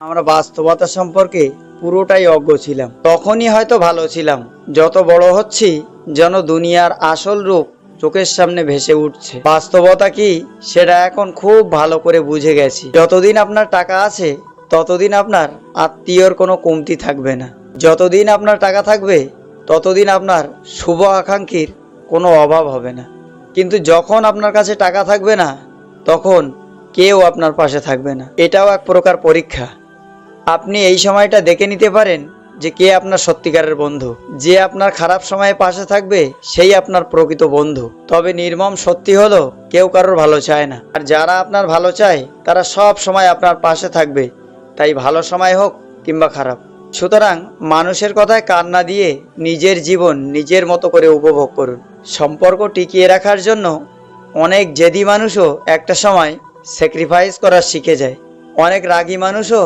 আমরা বাস্তবতা সম্পর্কে পুরোটাই অজ্ঞ ছিলাম। তখনই হয়তো ভালো ছিলাম। যত বড় হচ্ছি, যেন দুনিয়ার আসল রূপ চোখের সামনে ভেসে উঠছে। বাস্তবতা কি, সেটা এখন খুব ভালো করে বুঝে গেছি। যতদিন আপনার টাকা আছে, ততদিন আপনার আত্মীয়র কোনো কমতি থাকবে না। যতদিন আপনার টাকা থাকবে, ততদিন আপনার শুভ আকাঙ্ক্ষীর কোনো অভাব হবে না। কিন্তু যখন আপনার কাছে টাকা থাকবে না, তখন কেউ আপনার পাশে থাকবে না। এটাও এক প্রকার পরীক্ষা। আপনি এই সময়টা দেখে নিতে পারেন যে কে আপনার সত্যিকারের বন্ধু। যে আপনার খারাপ সময়ে পাশে থাকবে, সেই আপনার প্রকৃত বন্ধু। তবে নির্মম সত্যি হলো, কেউ কারোর ভালো চায় না। আর যারা আপনার ভালো চায়, তারা সব সময় আপনার পাশে থাকবে। তাই ভালো সময় হোক কিংবা খারাপ। সুতরাং মানুষের কথায় কান্না দিয়ে নিজের জীবন নিজের মতো করে উপভোগ করুন। সম্পর্ক টিকিয়ে রাখার জন্য অনেক জেদি মানুষও একটা সময় স্যাক্রিফাইস করা শিখে যায়। অনেক রাগী মানুষও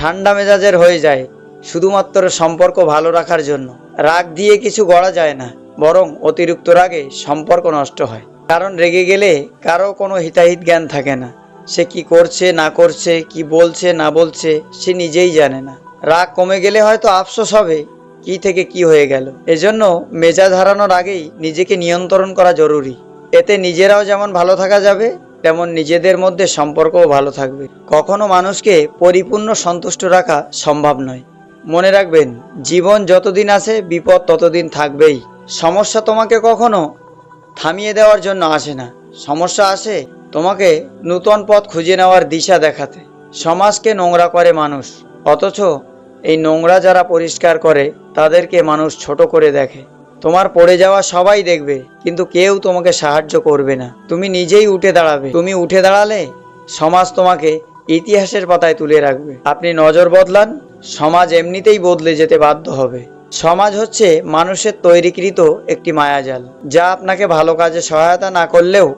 ঠান্ডা মেজাজের হয়ে যায়, শুধুমাত্র সম্পর্ক ভালো রাখার জন্য। রাগ দিয়ে কিছু গড়া যায় না, বরং অতিরিক্ত রাগে সম্পর্ক নষ্ট হয়। কারণ রেগে গেলে কারও কোনো হিতাহিত জ্ঞান থাকে না। সে কি করছে, না করছে, কি বলছে, না বলছে, সে নিজেই জানে না। রাগ কমে গেলে হয়তো আফসোস হবে, কি থেকে কি হয়ে গেল। এজন্য মেজাজ হারানোর আগেই নিজেকে নিয়ন্ত্রণ করা জরুরি। এতে নিজেরাও যেমন ভালো থাকা যাবে তেমন নিজেদের মধ্যে সম্পর্কও ভালো থাকবে। কখনো মানুষকে পরিপূর্ণ সন্তুষ্ট রাখা সম্ভব নয়। মনে রাখবেন, জীবন যতদিন আছে, বিপদ ততদিন থাকবেই। সমস্যা তোমাকে কখনো থামিয়ে দেওয়ার জন্য আসে না। সমস্যা আসে তোমাকে নূতন পথ খুঁজে নেওয়ার দিশা দেখাতে। সমাজকে নোংরা করে মানুষ, অথচ এই নোংরা যারা পরিষ্কার করে, তাদেরকে মানুষ ছোট করে দেখে। তোমার পড়ে যাওয়া সবাই দেখবে, কিন্তু কেউ তোমাকে সাহায্য করবে না। তুমি নিজেই উঠে দাঁড়াবে। তুমি উঠে দাঁড়ালে সমাজ তোমাকে ইতিহাসের পাতায় তুলে রাখবে। আপনি নজর বদলান, সমাজ এমনিতেই বদলে যেতে বাধ্য হবে। সমাজ হচ্ছে মানুষের তৈরিকৃত একটি মায়াজাল, যা আপনাকে ভালো কাজে সহায়তা না করলেও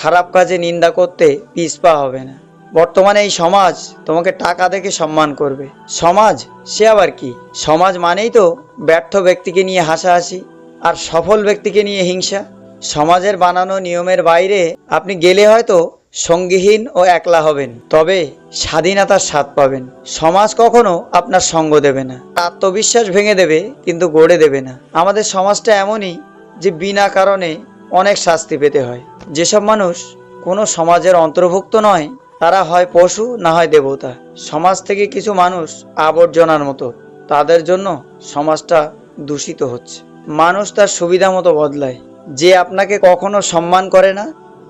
খারাপ কাজে নিন্দা করতে পিছপা হবে না। বর্তমানে এই সমাজ তোমাকে টাকা দেখে সম্মান করবে। সমাজ সে আবার কি? সমাজ মানেই তো ব্যর্থ ব্যক্তিকে নিয়ে হাসাহাসি। আর সফল ব্যক্তিকে নিয়ে হিংসা, সমাজের বানানো নিয়মের বাইরে আপনি গেলে হয়তো সঙ্গীহীন ও একলা হবেন, তবে স্বাধীনতার স্বাদ পাবেন। সমাজ কখনো আপনার সঙ্গ দেবে না। আত্মবিশ্বাস ভেঙে দেবে, কিন্তু গড়ে দেবে না। আমাদের সমাজটা এমনই যে বিনা কারণে অনেক শাস্তি পেতে হয়। যেসব মানুষ কোনো সমাজের অন্তর্ভুক্ত নয়, তারা হয় পশু, না হয় দেবতা। সমাজ থেকে কিছু মানুষ আবর্জনার মতো। তাদের জন্য সমাজটা দূষিত হচ্ছে। মানুষ তার সুবিধা মতো বদলায়। যে আপনাকে কখনো সম্মান করে না,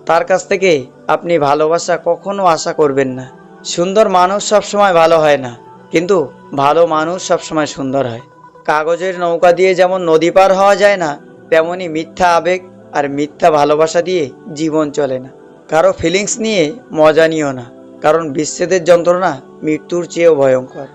তার কাছ থেকে আপনি ভালোবাসা কখনো আশা করবেন না। সুন্দর মানুষ সবসময় ভালো হয় না, কিন্তু ভালো মানুষ সবসময় সুন্দর হয়। কাগজের নৌকা দিয়ে যেমন নদী পার হওয়া যায় না, তেমনি মিথ্যা আবেগ আর মিথ্যা ভালোবাসা দিয়ে জীবন চলে না। কারও ফিলিংস নিয়ে মজা নিও না, কারণ বিচ্ছেদের যন্ত্রণা মৃত্যুর চেয়েও ভয়ঙ্কর।